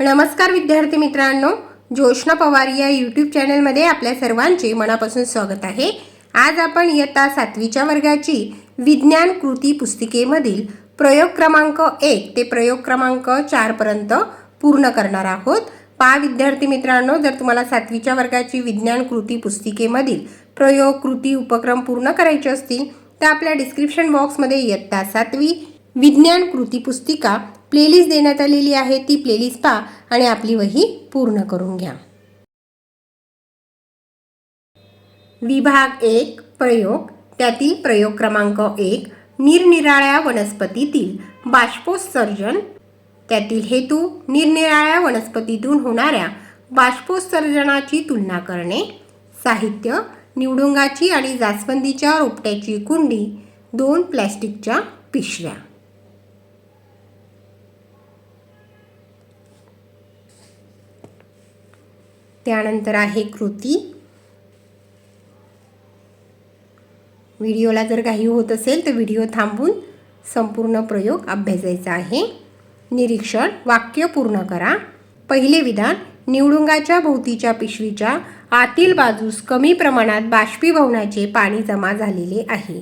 नमस्कार विद्यार्थी मित्रांनो ज्योष्णा पवार या यूट्यूब चॅनलमध्ये आपल्या सर्वांचे मनापासून स्वागत आहे. आज आपण इयत्ता सातवीच्या वर्गाची विज्ञान कृती पुस्तिकेमधील प्रयोग क्रमांक एक ते प्रयोग क्रमांक चारपर्यंत पूर्ण करणार आहोत. पहा विद्यार्थी मित्रांनो जर तुम्हाला सातवीच्या वर्गाची विज्ञान कृती पुस्तिकेमधील प्रयोग कृती उपक्रम पूर्ण करायचे असतील तर आपल्या डिस्क्रिप्शन बॉक्समध्ये इयत्ता सातवी विज्ञान कृती पुस्तिका प्लेलिस्ट देण्यात आलेली आहे ती प्लेलिस्ट पहा आणि आपली वही पूर्ण करून घ्या. विभाग एक प्रयोग. त्यातील प्रयोग क्रमांक एक निरनिराळ्या वनस्पतीतील बाष्पोत्सर्जन. त्यातील हेतू निरनिराळ्या वनस्पतीतून होणाऱ्या बाष्पोत्सर्जनाची तुलना करणे. साहित्य निवडुंगाची आणि जास्वंदीच्या रोपट्याची कुंडी दोन प्लॅस्टिकच्या पिशव्या. त्यानंतर आहे कृती. व्हिडिओला जर काही होत असेल तर व्हिडिओ थांबून संपूर्ण प्रयोग अभ्यासायचा आहे. निरीक्षण वाक्य पूर्ण करा. पहिले विधान निवडुंगाच्या भोवतीच्या पिशवीच्या आतील बाजूस कमी प्रमाणात बाष्पीभवनाचे पाणी जमा झालेले आहे.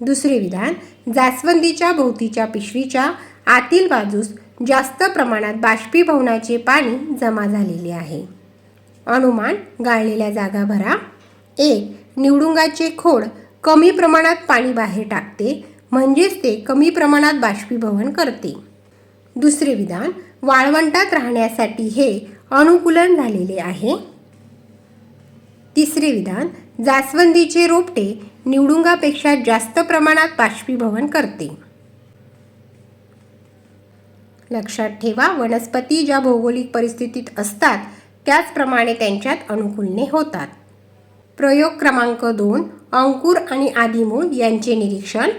दुसरे विधान जास्वंदीच्या भोवतीच्या पिशवीच्या आतील बाजूस जास्त प्रमाणात बाष्पीभवनाचे पाणी जमा झालेले आहे. अनुमान गाळलेल्या जागा भरा. एक निवडुंगाचे खोड कमी प्रमाणात पाणी बाहेर टाकते म्हणजेच ते कमी प्रमाणात बाष्पीभवन करते. दुसरे विधान वाळवंटात राहण्यासाठी हे अनुकूलन झालेले आहे. तिसरे विधान जास्वंदीचे रोपटे निवडुंगापेक्षा जास्त प्रमाणात बाष्पीभवन करते. लक्षात ठेवा वनस्पती ज्या भौगोलिक परिस्थितीत असतात त्याचप्रमाणे त्यांच्यात अनुकूलने होतात. प्रयोग क्रमांक दोन अंकुर आणि आदिमूळ यांचे निरीक्षण.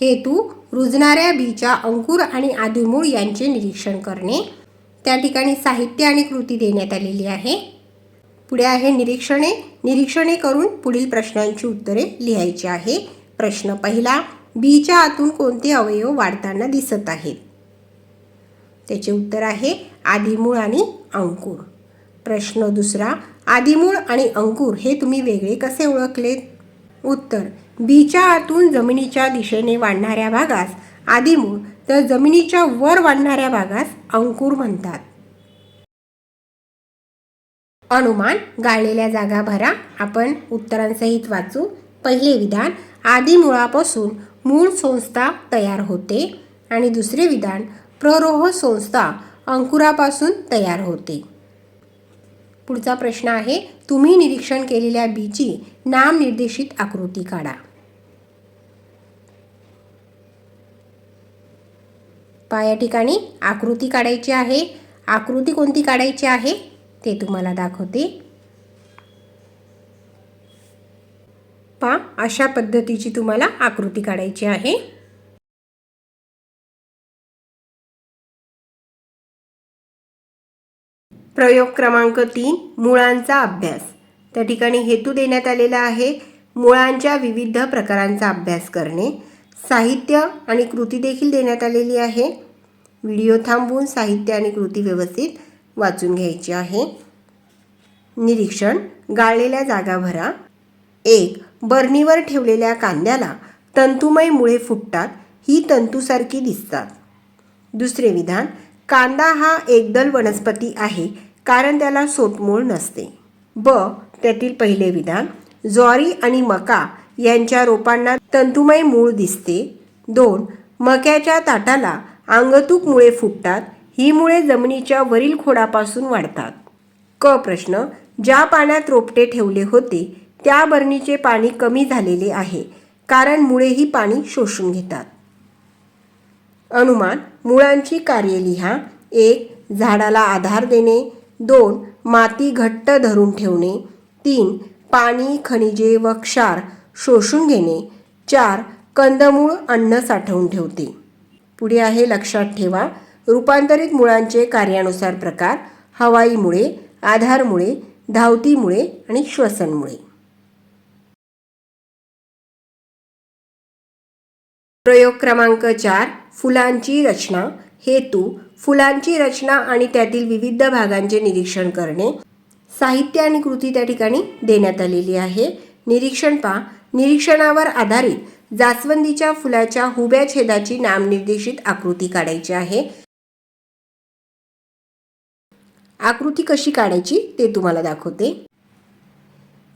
हेतू रुजणाऱ्या बीच्या अंकुर आणि आदिमूळ यांचे निरीक्षण करणे. त्या ठिकाणी साहित्य आणि कृती देण्यात आलेली आहे. पुढे आहे निरीक्षणे. निरीक्षणे करून पुढील प्रश्नांची उत्तरे लिहायची आहे. प्रश्न पहिला बीच्या आतून कोणते अवयव वाढताना दिसत आहेत? त्याचे उत्तर आहे आदिमूळ आणि अंकुर. प्रश्न दुसरा आदिमूळ आणि अंकुर हे तुम्ही वेगळे कसे ओळखलेत उत्तर बीच्या आतून जमिनीच्या दिशेने वाढणाऱ्या भागास आदिमूळ तर जमिनीच्या वर वाढणाऱ्या भागास अंकुर म्हणतात. अनुमान गाळलेल्या जागा भरा. आपण उत्तरांसहित वाचू. पहिले विधान आदिमुळापासून मूळ संस्था तयार होते. आणि दुसरे विधान प्ररोह संस्था अंकुरापासून तयार होते. पुढचा प्रश्न आहे तुम्ही निरीक्षण केलेल्या बीची नामनिर्देशित आकृती काढा. पा या ठिकाणी आकृती काढायची आहे. आकृती कोणती काढायची आहे? ते तुम्हाला दाखवते. पा अशा पद्धतीची तुम्हाला आकृती काढायची आहे. प्रयोग क्रमांक तीन मुळांचा अभ्यास. त्या ठिकाणी हेतू देण्यात आलेला आहे मुळांच्या विविध प्रकारांचा अभ्यास करणे. साहित्य आणि कृती देखील देण्यात आलेली आहे. व्हिडिओ थांबवून साहित्य आणि कृती व्यवस्थित वाचून घ्यायची आहे. निरीक्षण गाळलेल्या जागा भरा. एक बर्नीवर ठेवलेल्या कांद्याला तंतुमय मुळे फुटतात ही तंतूसारखी दिसतात. दुसरे विधान कांदा हा एकदल वनस्पती आहे कारण त्याला सोटमूळ नसते. ब. त्यातील पहिले विधान ज्वारी आणि मका यांच्या रोपांना तंतुमय मूळ दिसते. दोन. मक्याच्या ताटाला अंगतूक मुळे फुटतात ही मुळे जमिनीच्या वरील खोडापासून वाढतात. क. प्रश्न. ज्या पाण्यात रोपटे ठेवले होते त्या बरणीचे पाणी कमी झालेले आहे कारण मुळे ही पाणी शोषून घेतात. अनुमान मुळांची कार्ये लिहा. एक झाडाला आधार देणे. दोन माती घट्ट धरून ठेवणे. तीन पाणी खनिजे व क्षार शोषून घेणे. चार कंदमूळ अन्न साठवून ठेवते. पुढे आहे लक्षात ठेवा. रूपांतरित मुळांचे कार्यानुसार प्रकार. हवाईमुळे आधारमुळे धावतीमुळे आणि श्वसनमुळे. प्रयोग क्रमांक चार. फुलांची रचना हेतू फुलांची रचना आणि त्यातील विविध भागांचे निरीक्षण करणे साहित्य आणि कृती त्या ठिकाणी देण्यात आलेली आहे. निरीक्षण पहा. निरीक्षणावर आधारित जास्वंदीच्या फुलाच्या हुब्या छेदाची नामनिर्देशित आकृती काढायची आहे. आकृती कशी काढायची ते तुम्हाला दाखवते.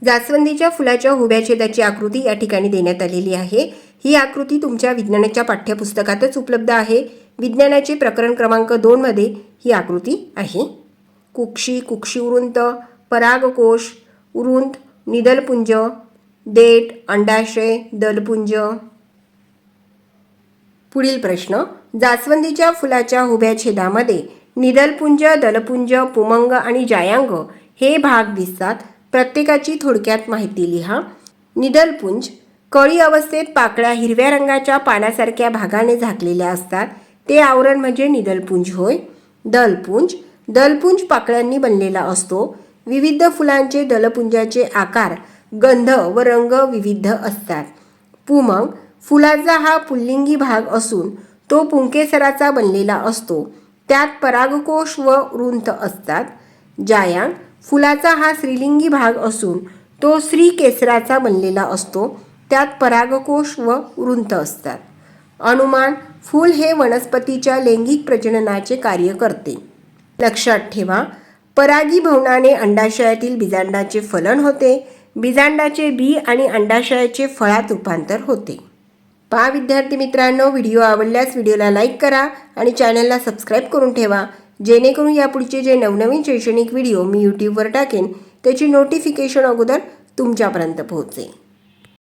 जास्वंदीच्या फुलाच्या हुब्या छेदाची आकृती या ठिकाणी देण्यात आलेली आहे. ही आकृती तुमच्या विज्ञानाच्या पाठ्यपुस्तकातच उपलब्ध आहे. विज्ञानाचे प्रकरण क्रमांक दोनमध्ये ही आकृती आहे. कुक्षी कुक्षी उरुंत परागकोश उरुंत निदलपुंज देठ अंडाशय दलपुंज. पुढील प्रश्न. जास्वंदीच्या फुलाच्या उभ्या छेदामध्ये निदलपुंज दलपुंज पुमंग आणि जायांग हे भाग दिसतात. प्रत्येकाची थोडक्यात माहिती लिहा. निदलपुंज कळी अवस्थेत पाकळ्या हिरव्या रंगाच्या पानासारख्या भागाने झाकलेल्या असतात. ते आवरण म्हणजे निदलपुंज होय. दलपुंज. दलपुंज पाकळ्यांनी बनलेला असतो. विविध फुलांचे दलपुंजाचे आकार गंध व रंग विविध असतात. पुमंग. फुलाचा हा पुल्लिंगी भाग असून तो पुंकेसराचा बनलेला असतो. त्यात परागकोश व वृंत असतात. जायांग. फुलाचा हा स्त्रीलिंगी भाग असून तो श्रीकेसराचा बनलेला असतो. त्यात परागकोश व वृंत असतात. अनुमान फूल हे वनस्पतीच्या लैंगिक प्रजननाचे कार्य करते. लक्षात ठेवा परागीभवनाने अंडाशयातील बीजांडाचे फलन होते. बीजांडाचे बी आणि अंडाशयाचे फळात रूपांतर होते. पहा विद्यार्थी मित्रांनो व्हिडिओ आवडल्यास व्हिडिओला लाईक करा आणि चॅनलला सबस्क्राईब करून ठेवा. जेणेकरून यापुढचे जे नवनवीन शैक्षणिक व्हिडिओ मी यूट्यूबवर टाकेन त्याची नोटिफिकेशन अगोदर तुमच्यापर्यंत पोहोचेल